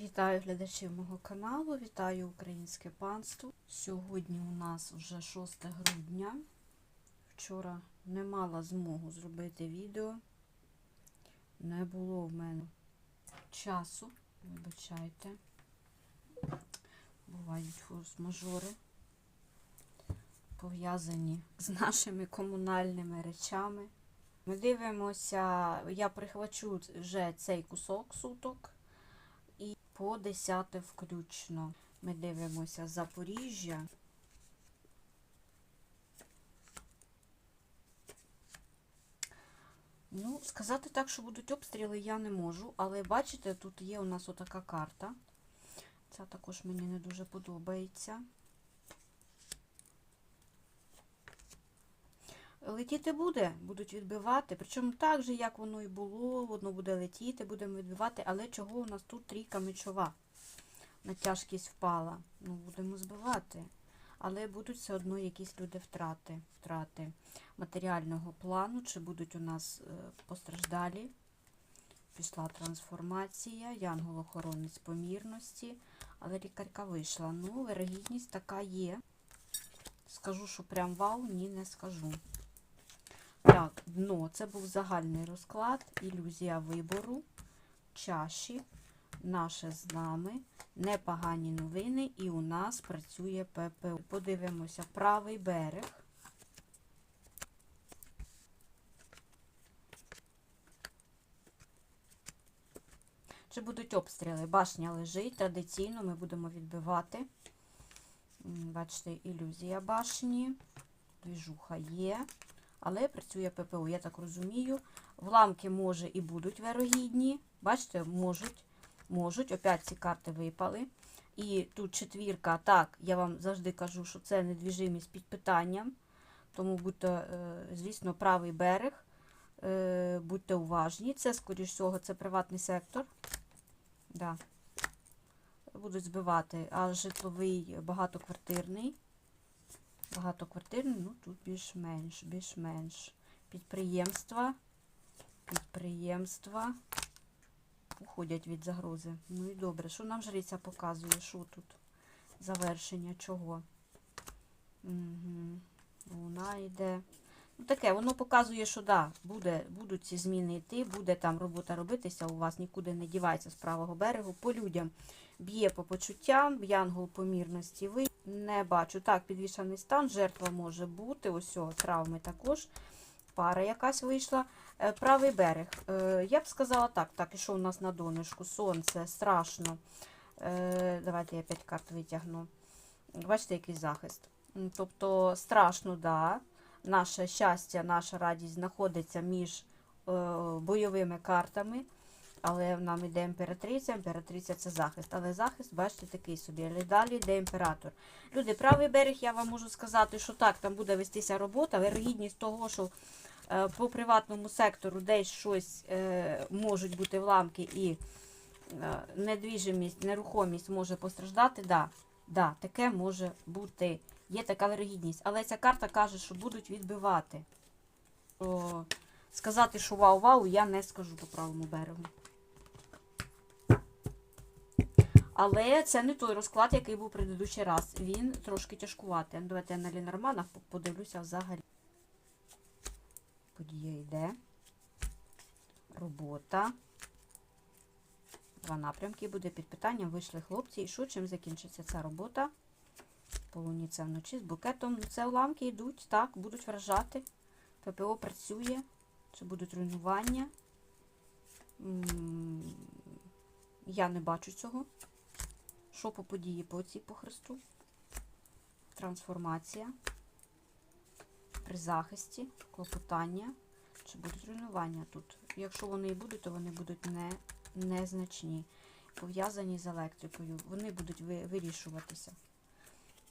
Вітаю глядачів мого каналу, вітаю українське панство. Сьогодні у нас вже 6 грудня. Вчора не мала змогу зробити відео. Не було в мене часу, вибачайте. Бувають форс-мажори, пов'язані з нашими комунальними речами. Ми дивимося, я прихвачу вже цей кусок суток по 10 включно. Ми дивимося Запоріжжя. Ну, сказати так, що будуть обстріли, я не можу, але бачите, тут є у нас отака карта. Ця також мені не дуже подобається. Летіти буде, будуть відбивати. Причому так же, як воно і було, воно буде летіти, будемо відбивати. Але чого у нас тут трійка мечова? На тяжкість впала. Ну, будемо збивати. Але будуть все одно якісь люди втрати. Втрати матеріального плану, чи будуть у нас е, постраждалі. Пішла трансформація, янгол-охоронець помірності. Але лікарка вийшла. Ну, вирогідність така є. Скажу, що прям вау, ні, не скажу. Так, дно. Це був загальний розклад, ілюзія вибору, чаші, наше з нами, непогані новини, і у нас працює ППО. Подивимося, правий берег. Чи будуть обстріли? Башня лежить, традиційно ми будемо відбивати. Бачите, ілюзія башні, двіжуха є. Але працює ППО, я так розумію. Вламки може і будуть вирогідні. Бачите, можуть. Можуть. Опять ці карти випали. І тут четвірка. Так, я вам завжди кажу, що це недвіжимість під питанням. Тому будьте, е, звісно, правий берег. Е, Будьте уважні. Це, скоріш всього, це приватний сектор. Да. Будуть збивати. А житловий багатоквартирний. Багатоквартирний, ну тут більш-менш, більш-менш. Підприємства. Підприємства уходять від загрози. Ну і добре. Що нам жриця показує? Що тут? Завершення чого? Угу. Вона йде. Таке, воно показує, що да, буде, будуть ці зміни йти, буде там робота робитися, у вас нікуди не дівається з правого берегу. По людям б'є по почуттям, янгол помірності ви не бачу. Так, підвішаний стан, жертва може бути. Ось о, травми також. Пара якась вийшла. Е, Правий берег. Е, Я б сказала так, так, і що у нас на донышку? Сонце, страшно. Е, Давайте я 5 карт витягну. Бачите, який захист. Тобто страшно, да. Наше щастя, наша радість знаходиться між е, бойовими картами. Але нам йде імператриця, імператриця це захист. Але захист, бачите, такий собі. Але далі йде імператор. Люди, правий берег, я вам можу сказати, що так, там буде вестися робота. Вирогідність того, що е, по приватному сектору десь щось е, можуть бути вламки і недвіжимість, нерухомість може постраждати. Да, да, таке може бути. Є така вирогідність. Але ця карта каже, що будуть відбивати. О, сказати, що вау-вау, я не скажу по правому берегу. Але це не той розклад, який був предыдущий раз. Він трошки тяжкуватий. Давайте я на Лінорманах подивлюся взагалі. Подія йде. Робота. Два напрямки буде під питанням. Вийшли хлопці. І що, чим закінчиться ця робота? Полуниця вночі з букетом. Ну, Це уламки йдуть, так, будуть вражати. ППО працює. Чи будуть руйнування? Я не бачу цього. Що по події по цій по хресту? Трансформація. При захисті, клопотання. Чи будуть руйнування тут? Якщо вони і будуть, то вони будуть не, незначні. Пов'язані з електрикою. Вони будуть ви- вирішуватися.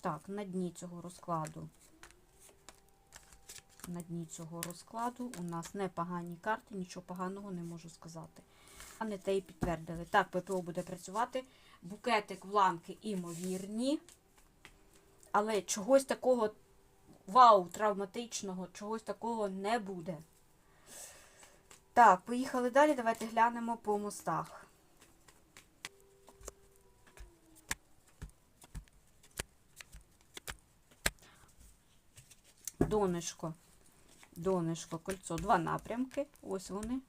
Так, на дні цього розкладу. На дні цього розкладу у нас непогані карти, нічого поганого не можу сказати. А не те і підтвердили. Так, ППО буде працювати. Букетик, вламки імовірні. Але чогось такого вау, травматичного, чогось такого не буде. Так, поїхали далі. Давайте глянемо по мостах. Донышко. Донышко, кольцо, два напрямки. Ось вони.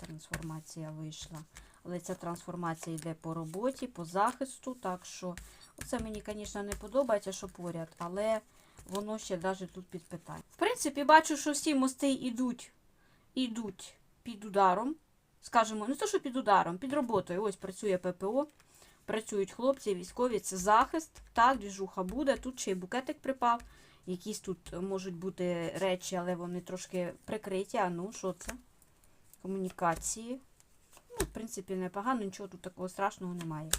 Трансформація вийшла. Але ця трансформація йде по роботі, по захисту. Так що, це мені, звісно, не подобається, що поряд, але воно ще навіть тут під питання. В принципі, бачу, що всі мости йдуть, йдуть під ударом. Скажімо, не то, що під ударом, під роботою. Ось працює ППО, працюють хлопці, військові, це захист. Так, двіжуха буде. Тут ще й букетик припав. Якісь тут можуть бути речі, але вони трошки прикриті. А ну, що це? Комунікації. Ну, в принципі, непогано, нічого тут такого страшного немає.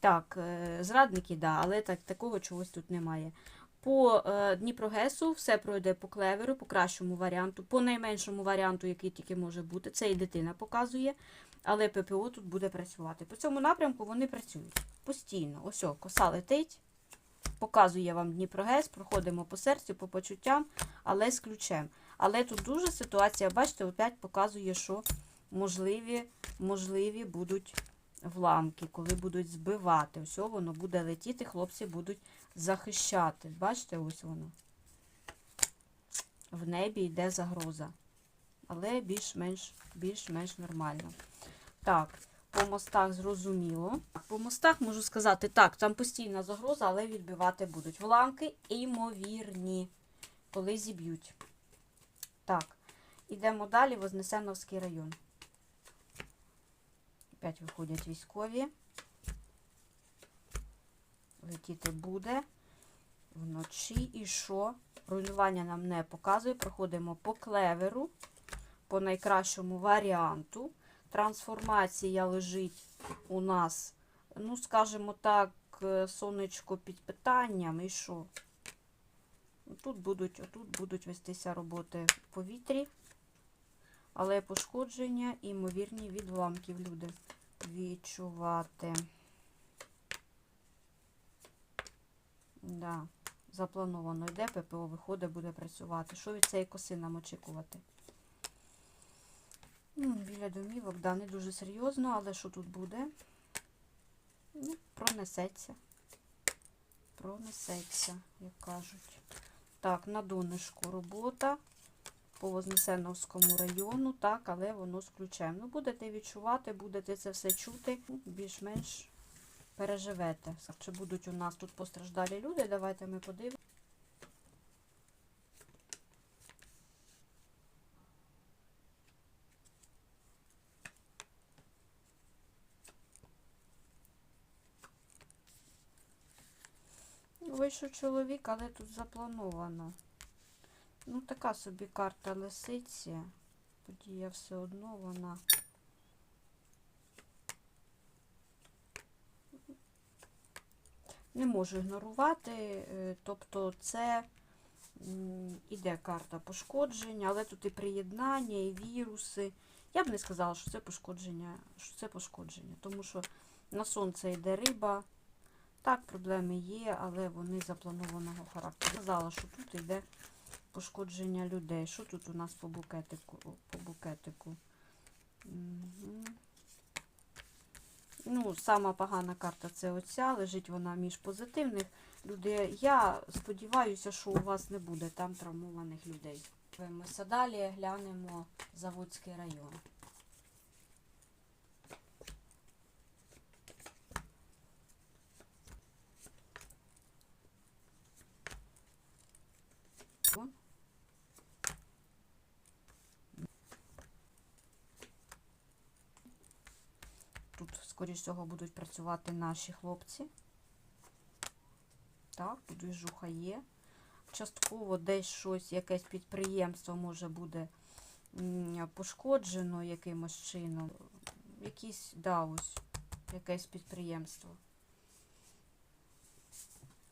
Так, е, зрадники, да, але так, такого чогось тут немає. По е, Дніпрогесу все пройде по клеверу, по кращому варіанту, по найменшому варіанту, який тільки може бути. Це і дитина показує, але ППО тут буде працювати. По цьому напрямку вони працюють постійно. Ось, о, коса летить, показує вам Дніпрогес, проходимо по серцю, по почуттям, але з ключем. Але тут дуже ситуація, бачите, опять показує, що можливі, можливі будуть вламки, коли будуть збивати. Все, воно буде летіти, хлопці будуть захищати. Бачите, ось воно. В небі йде загроза. Але більш-менш більш-менш нормально. Так, по мостах зрозуміло. По мостах можу сказати, так, там постійна загроза, але відбивати будуть. Вламки імовірні, коли зіб'ють. Так, ідемо далі, Вознесеновський район. Опять виходять військові. Летіти буде. Вночі і що? Руйнування нам не показує. Проходимо по клеверу, по найкращому варіанту. Трансформація лежить у нас, ну, скажімо так, е, сонечко під питанням. І що? Тут будуть, отут будуть вестися роботи в повітрі, але пошкодження, імовірні відламків люди відчувати. Да, заплановано йде, ППО виходить, буде працювати. Що від цієї коси нам очікувати? Ну, біля домівок, да, не дуже серйозно, але що тут буде? Ну, пронесеться. Пронесеться, як кажуть. Так, на донышку робота по Вознесеновському району, так, але воно з ключем. Ну, будете відчувати, будете це все чути, ну, більш-менш переживете. Чи будуть у нас тут постраждалі люди? Давайте ми подивимося. Вийшов чоловік, але тут заплановано. Ну, така собі карта лисиці. Подія все одно вона. Не можу ігнорувати, е, тобто це іде карта пошкодження, але тут і приєднання, і віруси. Я б не сказала, що це пошкодження, що це пошкодження, тому що на сонце йде риба. Так, проблеми є, але вони запланованого характеру. Сказала, що тут йде пошкодження людей. Що тут у нас по букетику? По букетику? Угу. Ну, сама погана карта це оця, лежить вона між позитивних людей. Я сподіваюся, що у вас не буде там травмованих людей. Ми далі глянемо Заводський район. Тут, скоріш всього, будуть працювати наші хлопці. Так, двіжуха є. Частково десь щось, якесь підприємство може буде пошкоджено якимось чином. Якісь, да, ось, якесь підприємство.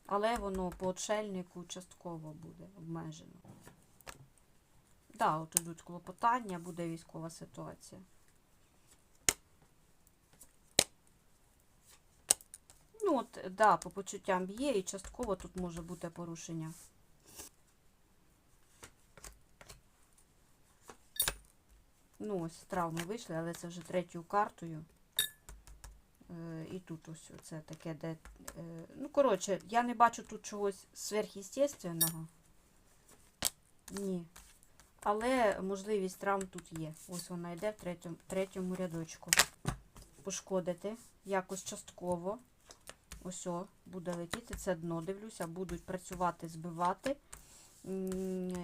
Але воно по отшельнику частково буде обмежено. Да, от ідуть клопотання, буде військова ситуація. Ну, от, да, по почуттям є, і частково тут може бути порушення. Ну, ось травми вийшли, але це вже третьою картою. Е, і тут ось це таке, де. Е, ну, коротше, я не бачу тут чогось сверхъестественного. Ні. Але можливість травм тут є. Ось вона йде в третьому, третьому рядочку. Пошкодити якось частково. Ось о, буде летіти, це дно, дивлюся, будуть працювати, збивати.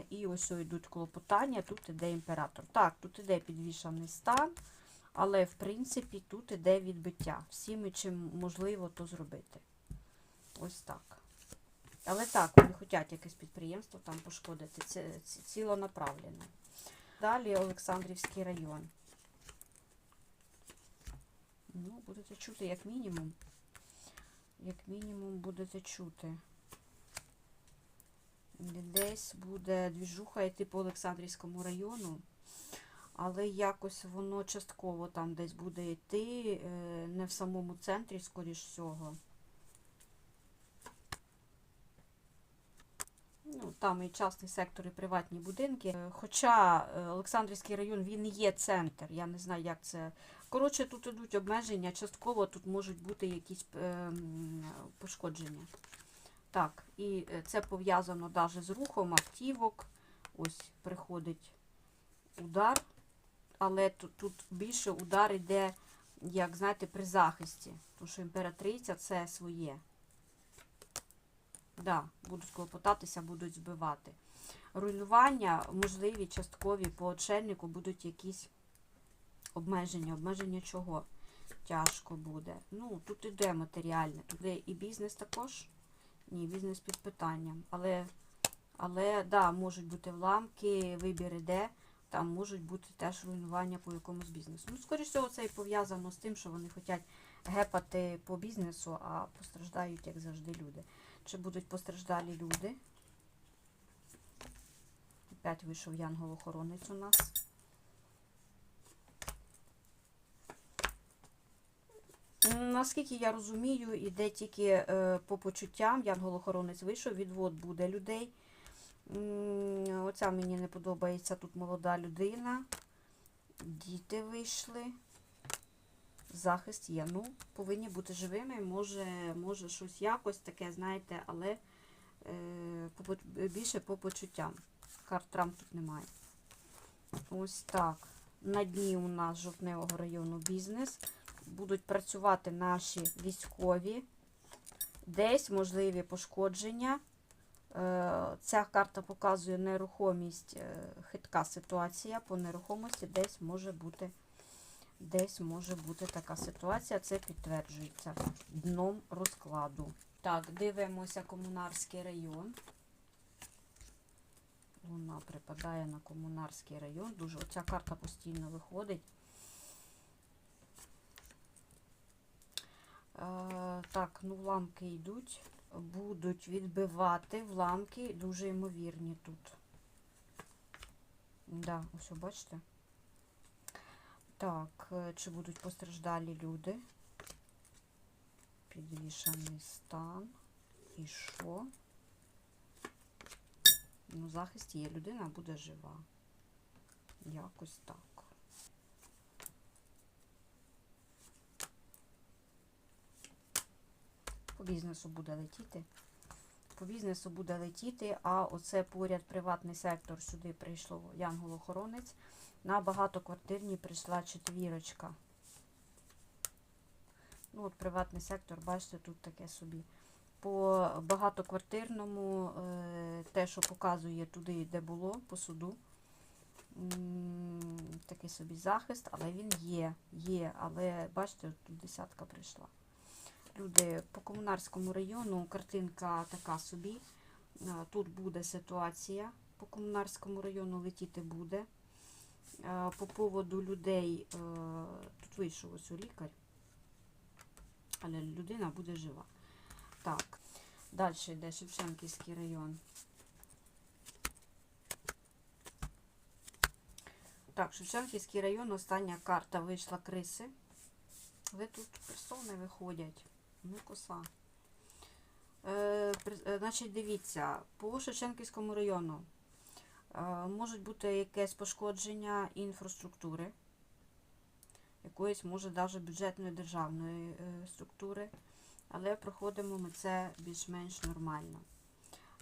І ось йдуть клопотання, тут іде імператор. Так, тут іде підвішаний стан, але в принципі тут іде відбиття. Всіми чим можливо, то зробити. Ось так. Але так, вони хочуть якесь підприємство там пошкодити. Це ці- цілонаправленно. Далі Олександрівський район. Ну, будете чути як мінімум. Як мінімум будете чути. Десь буде двіжуха йти по Олександрівському району, але якось воно частково там десь буде йти, е, не в самому центрі, скоріш всього. Ну, там і частний сектор, і приватні будинки. Е, Хоча е, Олександрівський район він є центр. Я не знаю, як це. Коротше, тут ідуть обмеження, частково тут можуть бути якісь е, пошкодження. Так, і е, це пов'язано навіть з рухом автівок. Ось приходить удар, але тут, тут більше удар йде, як знаєте, при захисті. Тому що імператриця це своє. Да, будуть клопотатися, будуть збивати. Руйнування, можливі, часткові по очельнику будуть якісь обмеження. Обмеження чого? Тяжко буде. Ну, тут іде матеріальне. Тут іде і бізнес також. Ні, бізнес під питанням. Але, але да, можуть бути вламки, вибір іде. Там можуть бути теж руйнування по якомусь бізнесу. Ну, скоріш всього, це і пов'язано з тим, що вони хочуть гепати по бізнесу, а постраждають, як завжди, люди. Чи будуть постраждалі люди? Опять вийшов янгол-охоронець у нас. Наскільки я розумію, іде тільки е, по почуттям. Янгол-охоронець вийшов, відвод буде людей. Оця мені не подобається. Тут молода людина. Діти вийшли. Захист є. Ну, повинні бути живими. Може, може щось якось таке, знаєте, але е, більше по почуттям. Карт Трамп тут немає. Ось так. На дні у нас жовтневого району бізнес. Будуть працювати наші військові. Десь можливі пошкодження. Е, Ця карта показує нерухомість, е, хитка ситуація по нерухомості. Десь може бути, десь може бути така ситуація. Це підтверджується дном розкладу. Так, дивимося комунарський район. Луна припадає на комунарський район. Дуже оця карта постійно виходить. Так, ну вламки йдуть. Будуть відбивати вламки, дуже ймовірні тут. Да, ось бачите. Так, е, чи будуть постраждалі люди? Підвішаний стан. І що? Ну, захист є, людина буде жива. Якось так. По бізнесу буде летіти. По бізнесу буде летіти, а оце поряд приватний сектор сюди прийшло янгол-охоронець. На багатоквартирній прийшла четвірочка. Ну, от приватний сектор, бачите, тут таке собі. По багатоквартирному, е, те, що показує туди, де було, по суду. Такий собі захист, але він є, є, але бачите, тут десятка прийшла. Люди по комунарському району картинка така собі. Е, Тут буде ситуація. По комунарському району летіти буде. Е, По поводу людей, е, тут вийшов ось у лікар, але людина буде жива. Так, далі йде Шевченківський район. Так, Шевченківський район, остання карта вийшла криси. Ви тут персони виходять. Ну, коса. Е, е, значить, дивіться, по Шевченківському району е, можуть бути якесь пошкодження інфраструктури. якоїсь, може, навіть бюджетної державної е, структури. Але проходимо ми це більш-менш нормально.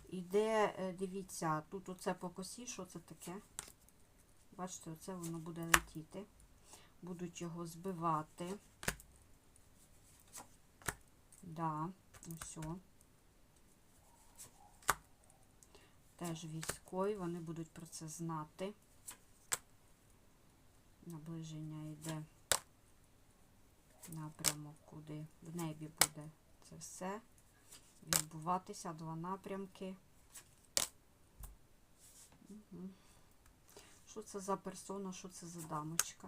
Іде, е, дивіться, тут оце по косі, що це таке? Бачите, оце воно буде летіти. Будуть його збивати. Да, ось. Теж військові, вони будуть про це знати. Наближення йде напрямок, куди в небі буде це все відбуватися, два напрямки. Що це за персона, що це за дамочка?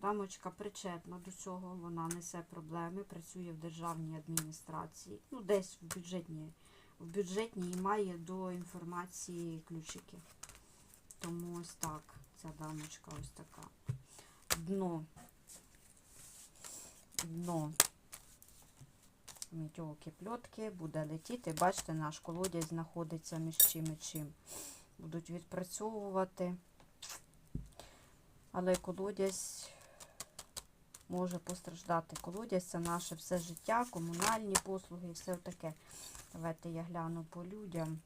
Дамочка причетна до цього, вона несе проблеми, працює в державній адміністрації, ну, десь в бюджетній, в бюджетній і має до інформації ключики. Тому ось так, ця дамочка ось така. Дно. Дно. Мітьолки пльотки, буде летіти. Бачите, наш колодязь знаходиться між чим і чим. Будуть відпрацьовувати. Але колодязь може постраждати. Колодязь це наше все життя, комунальні послуги і все таке. Давайте я гляну по людям.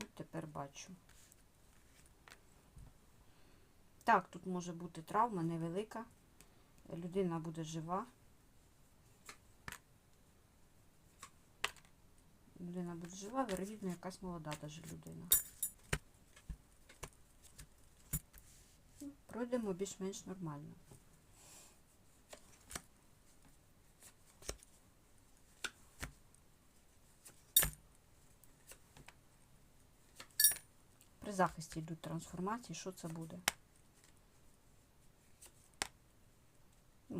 От тепер бачу. Так, тут може бути травма невелика. Людина буде жива. Людина буде жива, вірогідно, якась молода даже людина. Ну, Пройдемо більш-менш нормально. При захисті йдуть трансформації. Що це буде?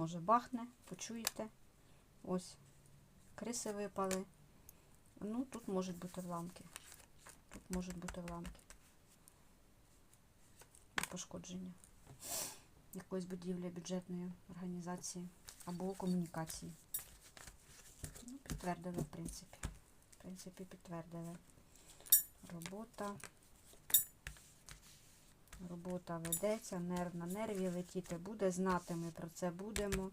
Може бахне, почуєте. Ось, криси випали. Ну, тут можуть бути вламки. Тут можуть бути вламки. І Пошкодження якоїсь будівлі бюджетної організації або комунікації. Ну, підтвердили, в принципі. В принципі, підтвердили. Робота. Робота ведеться, нерв на нерві летіти буде, знати ми про це будемо.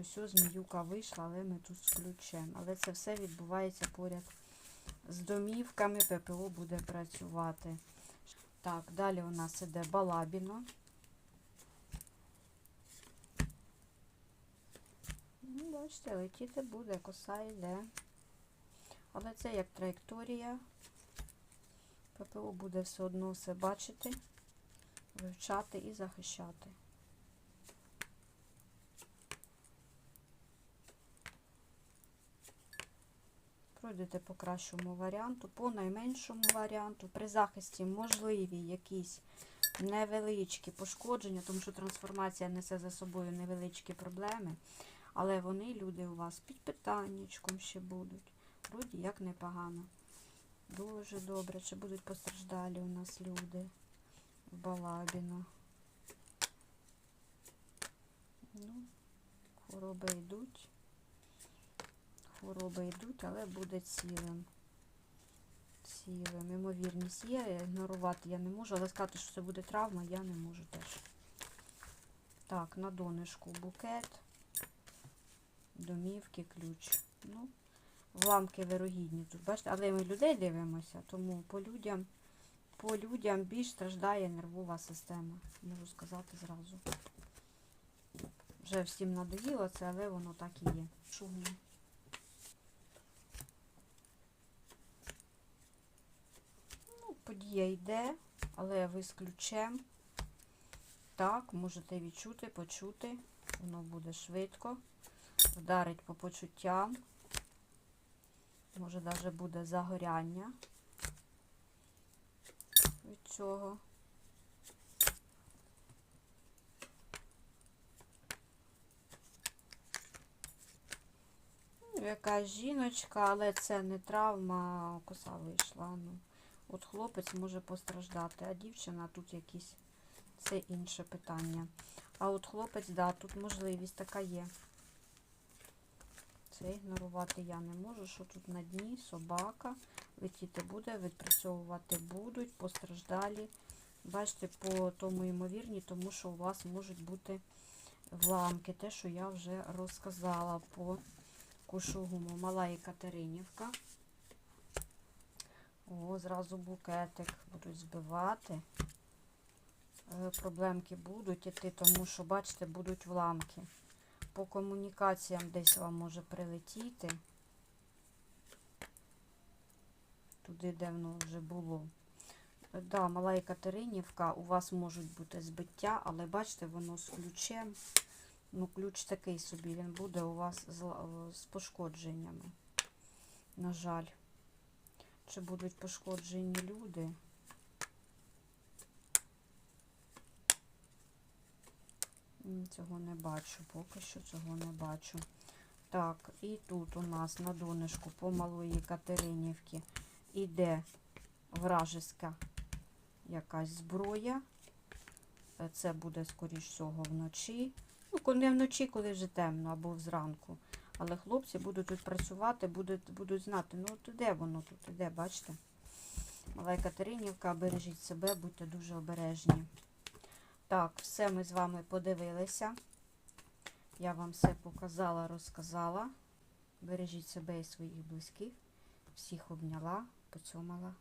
Ось ось зміюка вийшла, але ми тут з ключем. Але це все відбувається поряд з домівками, ППО буде працювати. Так, далі у нас іде балабіно. Ну, бачите, летіти буде, коса йде. Але це як траєкторія. ППО буде все одно все бачити вивчати і захищати. Пройдете по кращому варіанту, по найменшому варіанту. При захисті можливі якісь невеличкі пошкодження, тому що трансформація несе за собою невеличкі проблеми, але вони, люди, у вас під питаннячком ще будуть. Вроді як непогано. Дуже добре. Чи будуть постраждалі у нас люди? В Балабіно. Ну, хвороби йдуть. Хвороби йдуть, але буде цілим. Цілим. Ймовірність є. Ігнорувати я не можу, але сказати, що це буде травма, я не можу теж. Так, на донышку букет, домівки, ключ. Ну, вламки вирогідні тут, бачите, але ми людей дивимося, тому по людям по людям більш страждає нервова система, можу сказати зразу. Вже всім надоїло це, але воно так і є. Шумно. Ну, подія йде, але ви з ключем. Так, можете відчути, почути. Воно буде швидко. Вдарить по почуттям. Може, навіть буде загоряння від цього. Ну, Якась жіночка, але це не травма, коса вийшла. Ну, От хлопець може постраждати, а дівчина тут якісь це інше питання. А от хлопець, да, тут можливість така є. Це ігнорувати я не можу, що тут на дні собака летіти буде, відпрацьовувати будуть, постраждалі. Бачите, по тому ймовірні, тому що у вас можуть бути вламки. Те, що я вже розказала по кушугуму. Мала Екатеринівка. О, зразу букетик будуть збивати. Е, Проблемки будуть іти, тому що, бачите, будуть вламки. По комунікаціям десь вам може прилетіти. Туди, де воно вже було. Е, Да, мала Екатеринівка, у вас можуть бути збиття, але бачите, воно з ключем. Ну, ключ такий собі, він буде у вас з, з пошкодженнями. На жаль. Чи будуть пошкоджені люди? Цього не бачу, поки що цього не бачу. Так, і тут у нас на донышку по малої Катеринівки іде вражеська якась зброя. Е, Це буде, скоріш всього, вночі. Ну, не вночі, коли вже темно, або зранку. Але хлопці будуть тут працювати, будуть, будуть знати, ну от де воно тут іде, бачите? Мала Катеринівка, бережіть себе, будьте дуже обережні. Так, все ми з вами подивилися. Я вам все показала, розказала. Бережіть себе і своїх близьких. Всіх обняла, поцьомала.